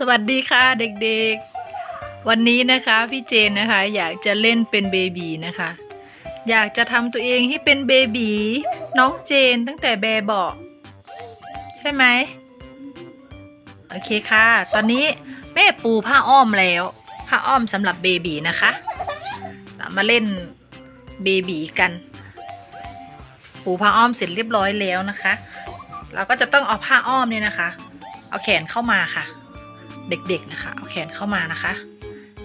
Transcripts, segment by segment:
สวัสดีค่ะเด็กๆ วันนี้นะคะพี่เจนนะคะ อยากจะเล่นเป็นเบบีนะคะ อยากจะทำตัวเองให้เป็นเบบีน้องเจนตั้งแต่แบบเบาะใช่ไหมโอเคค่ะ ตอนนี้แม่ปูผ้าอ้อมแล้วผ้าอ้อมสำหรับเบบีนะคะามาเล่นเบบีกัน ปูผ้าอ้อมเสร็จเรียบร้อยแล้วนะคะ เราก็จะต้องเอาผ้าอ้อมเนี่ยนะคะ เอาแขนเข้ามาค่ะ เด็กๆนะคะเอาแขนเข้ามานะคะ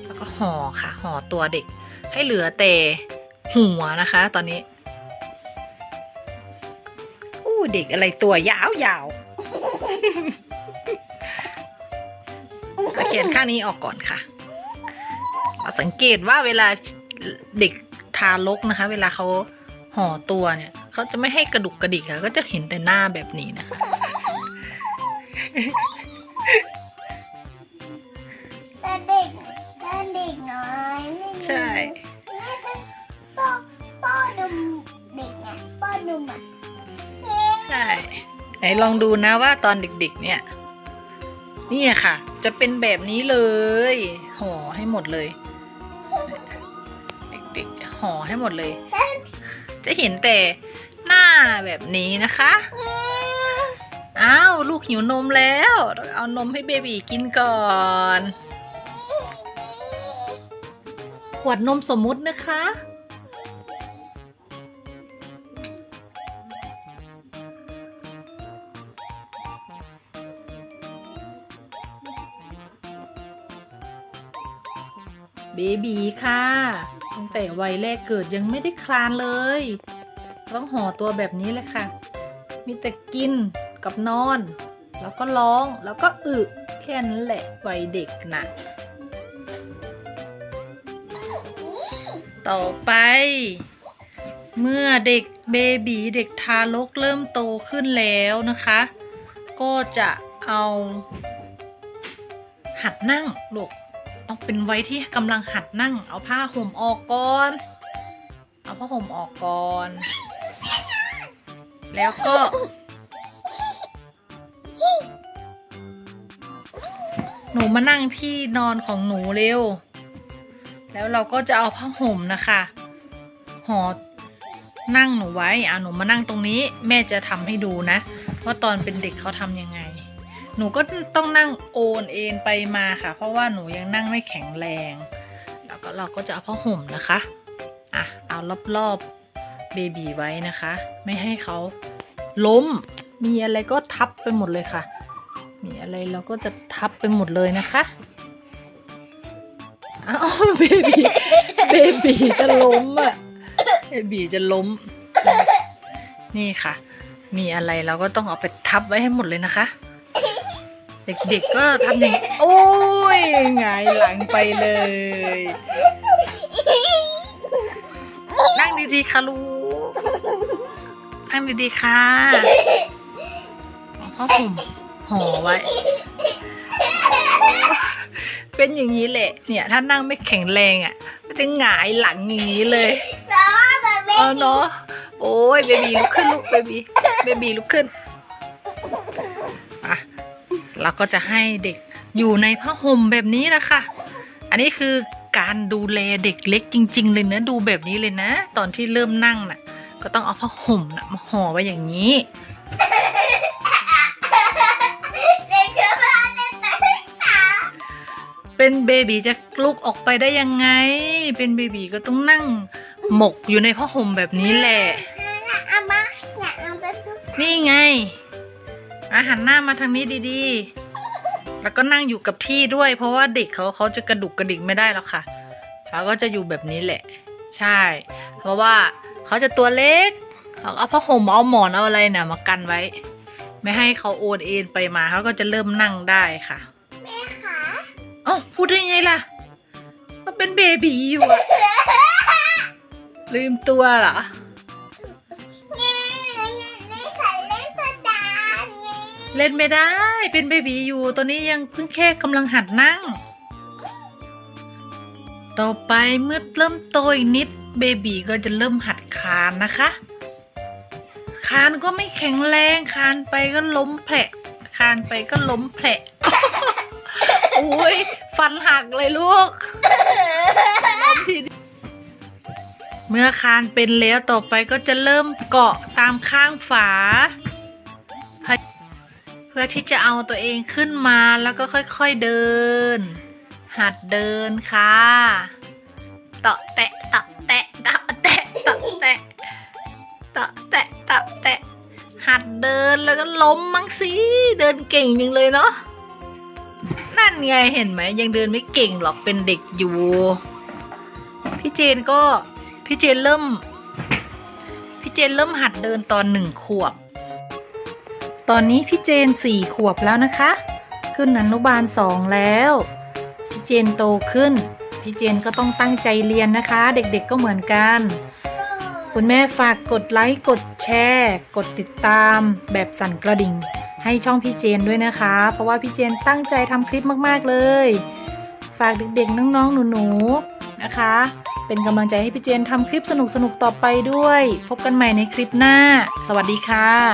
แล้วก็ห่อค่ะห่อตัวเด็ก ให้เหลือแต่หัวนะคะ ตอนนี้อู้เด็กอะไรตัวยาวๆเอาแขนข้างนี้ออกก่อนค่ะเราสังเกตว่าเวลาเด็กทารกนะคะ เวลาเขาห่อตัวเนี่ยเขาจะไม่ให้กระดุกกระดิกค่ะก็จะเห็นแต่หน้าแบบนี้นะคะ ใช่ไหนลองดูนะว่าตอนเด็กๆ เนี่ย นี่ค่ะ จะเป็นแบบนี้เลยห่อให้หมดเลย เด็กๆจะห่อให้หมดเลย จะเห็นแต่หน้าแบบนี้นะคะอ้าวลูกหิวนมแล้ว เอานมให้เบบีกินก่อน ขวดนมสมมุตินะคะ เบบีค่ะตั้งแต่วัยแรกเกิดยังไม่ได้คลานเลย ต้องห่อตัวแบบนี้เลยค่ะ มีแต่กินกับนอน แล้วก็ร้องแล้วก็อึแค่นั้นแหละวัยเด็กนะต่อไป เมื่อเด็กเบบีเด็กทารกเริ่มโตขึ้นแล้วนะคะ ก็จะเอา หัดนั่งลูก ต้องเป็นไว้ที่กำลังหัดนั่ง เอาผ้าห่มออกก่อน เอาผ้าห่มออกก่อน แล้วก็ หนูมานั่งที่นอนของหนูเร็ว แล้วเราก็จะเอาผ้าห่มนะคะห่อนั่งหนูไว้อะหนูมานั่งตรงนี้ แม่จะทำให้ดูนะว่าตอนเป็นเด็กเขาทำยังไง หนูก็ต้องนั่งโอนเอ็นไปมาค่ะ เพราะว่าหนูยังนั่งไม่แข็งแรง แล้วก็เราก็จะเอาผ้าห่มนะคะอะเอารอบๆเบบีไว้นะคะ ไม่ให้เขาล้ม มีอะไรก็ทับไปหมดเลยค่ะ มีอะไรเราก็จะทับไปหมดเลยนะคะอ้าวเบบีเบบีจะล้มอะเบบีจะล้ม นี่ค่ะ มีอะไรเราก็ต้องเอาไปทับไว้ให้หมดเลยนะคะ เด็กๆก็ทำอย่างโอ้ยหงายหลังไปเลย นั่งดีๆค่ะลูกนั่งดีๆค่ะเอาผ้าห่มห่อไว้ เป็นอย่างนี้แหละ เนี่ยถ้านั่งไม่แข็งแรงอะก็จะหงายหลังอย่างนี้เลยน้องแต่ไม่เอาเนาะโอ้ยเบบีลุกขึ้นลูกเบบีเบบีลุกขึ้นอะ เราก็จะให้เด็กอยู่ในผ้าห่มแบบนี้นะคะ อันนี้คือการดูแลเด็กเล็กจริง ๆ เลยนะดูแบบนี้เลยนะ ตอนที่เริ่มนั่งน่ะ ก็ต้องเอาผ้าห่มนะมาห่อไว้อย่างนี้เด็กจะมาเล่นแต่ขาเป็นเบบีจะลุกออกไปได้ยังไง เป็นเบบีก็ต้องนั่งหมกอยู่ในผ้าห่มแบบนี้แหละเอามาอยากเอาไปดูนี่ไง อาหันหน้ามาทางนี้ดีๆ แล้วก็นั่งอยู่กับที่ด้วย เพราะว่าเด็กเขาเขาจะกระดุกกระดิกไม่ได้หรอกค่ะเขาก็จะอยู่แบบนี้แหละ ใช่ เพราะว่าเขาจะตัวเล็กเขาเอาผ้าห่มเอาหมอนเอาอะไรเนี่ยมากันไว้ ไม่ให้เขาโอนเอ็นไปมาเขาก็จะเริ่มนั่งได้ค่ะแม่ขาเอ้าพูดได้ไงล่ะ มันเป็นเบบีอยู่อะลืมตัวเหรอ เล่นไม่ได้ เป็นเบบีอยู่ตอนนี้ยังเพิ่งแค่กำลังหัดนั่ง ต่อไปเมื่อเริ่มโตอีกนิดเบบีก็จะเริ่มหัดคานนะคะ คานก็ไม่แข็งแรงคานไปก็ล้มแผลคานไปก็ล้มแผลโอ้ยฟันหักเลยลูกล้มทีเดียวเมื่อคานเป็นแล้วต่อไปก็จะเริ่มเกาะตามข้างฝา เพื่อที่จะเอาตัวเองขึ้นมาแล้วก็ค่อยๆเดิน หัดเดินค่ะเตาะแตะเตาะแตะเตาะแตะเตาะแตะเตาะแตะเตาะแตะ หัดเดินแล้วก็ล้มมั้งสิเดินเก่งจังเลยเนาะนั่นไงเห็นไหมยังเดินไม่เก่งหรอกเป็นเด็กอยู่ พี่เจนก็พี่เจนเริ่ม พี่เจนเริ่มหัดเดินตอนหนึ่งขวบ ตอนนี้พี่เจนสี่ขวบแล้วนะคะ ขึ้นอนุบาลสองแล้ว พี่เจนโตขึ้น พี่เจนก็ต้องตั้งใจเรียนนะคะ เด็กๆก็เหมือนกัน คุณแม่ฝากกดไลค์กดแชร์ กดติดตาม แบบสั่นกระดิ่ง ให้ช่องพี่เจนด้วยนะคะ เพราะว่าพี่เจนตั้งใจทำคลิปมากๆเลย ฝากเด็กๆน้องๆหนูๆนะคะ เป็นกำลังใจให้พี่เจนทำคลิปสนุกๆต่อไปด้วย พบกันใหม่ในคลิปหน้า สวัสดีค่ะ